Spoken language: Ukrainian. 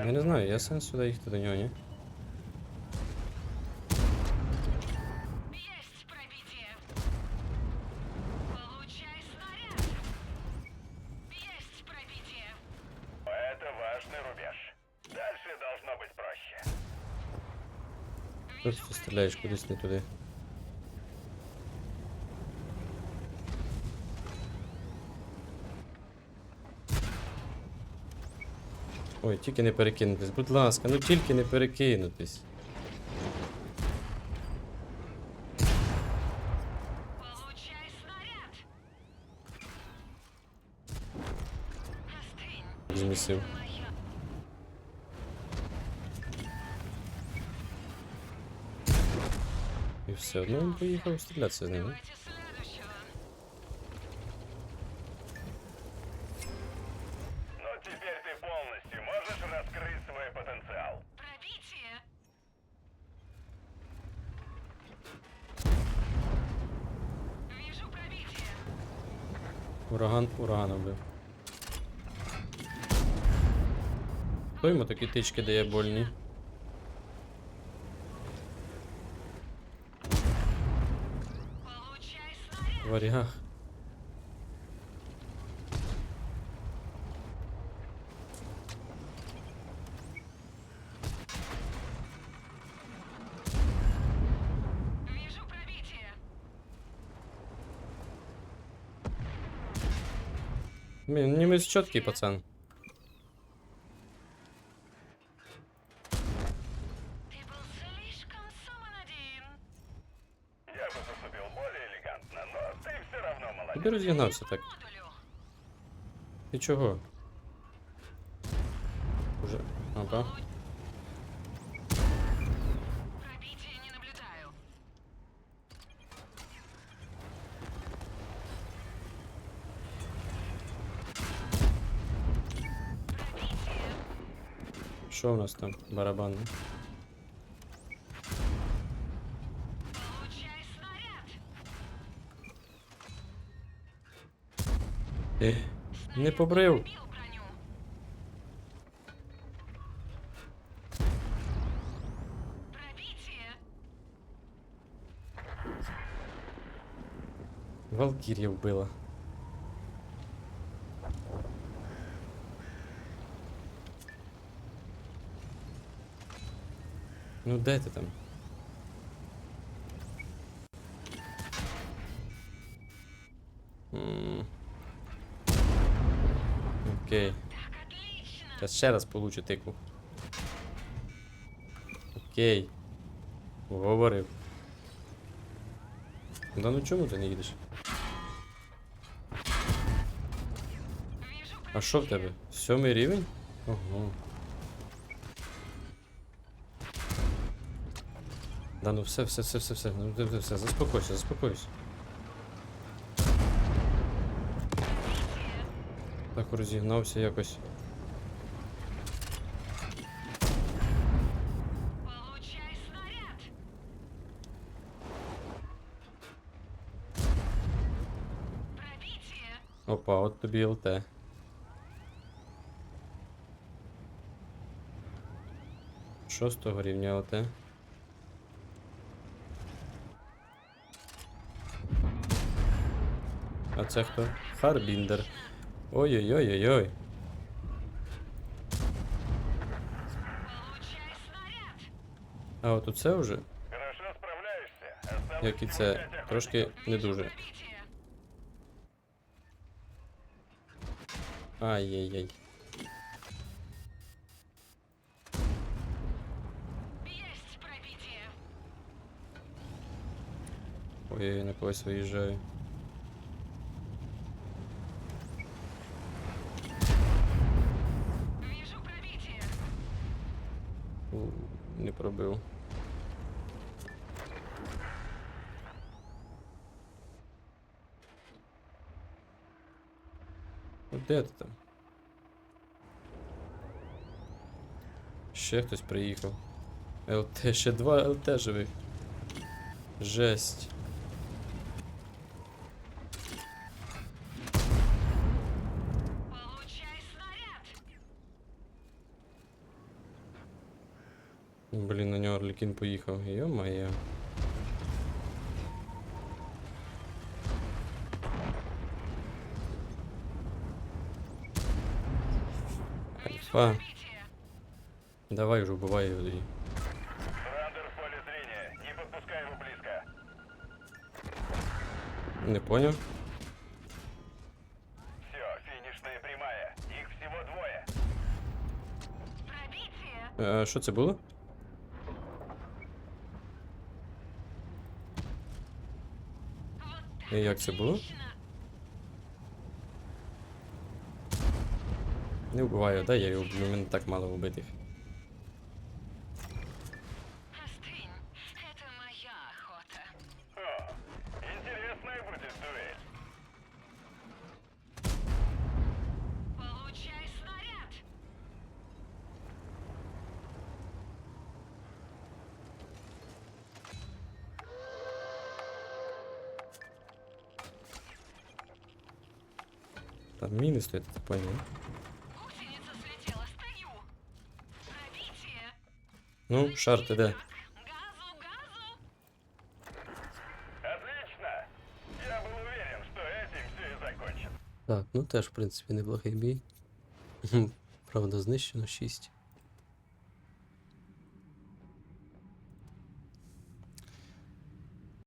Я не знаю, є сенс сюди їхати до нього, ні? Есть пробитие. Получай снаряд. Есть пробитие. Это важный рубеж. Дальше должно быть проще. Просто стріляєш кудись не туди. Ой, тільки не перекинутись, будь ласка, ну тільки не перекинутись. Змісив. І все одно він поїхав стрілятися з ним. Ураган ураганом бив. Хто йому такі тички дає больні? Варіах. Блін, німець чіткий пацан. Ты был слишком самонадеян. Я бы поступил более элегантно, но ты все равно молодец. Куди розігнався так? Модулю. Ти чого? Уже. Ага. Пробития Що у нас там? Барабан. Е, не. Пробитие. Валкір'я вбила. Ну де ти там? Окей. Зараз ще раз получу тику. Окей. Говорив. Да ну чому ти не їдеш? А що в тебе? Сьомий рівень? Ого. Да ну все, все, все, все, все, ну все, все, заспокойся, заспокойся. Так розігнався якось. Опа, от тобі ЛТ. Шостого рівня ЛТ. Це хто? Харбіндер. Ой-ой-ой-ой-ой. А от оце вже, як і це, трошки не дуже. Ай-яй-яй. Ой, на когось виїжджаю. Не пробив. Вот Де ти там? Ще хтось приїхав. ЛТ, ще два ЛТ живих. Жесть. Блін, на нього Орлікін поїхав. Йо-моє. Альфа. Давай вже вбивай його тоді. Рандер в поле зрения. Не подпускай его близко. Не поняв? Все, финишная прямая. Их всего двое. Пробитие. Е, що це було? Вот І як це було? Не вбиваю, дай я його вб'ю, мене так мало вбитих. Там мины стоят, это поняв? Гусеница слетела. Стою. Пробитие. Ну, шар ты, да. Газу, газу. Отлично. Я был уверен, что этим все и закончится. Так, ну теж, в принципі, неплохий бій. Правда, знищено 6.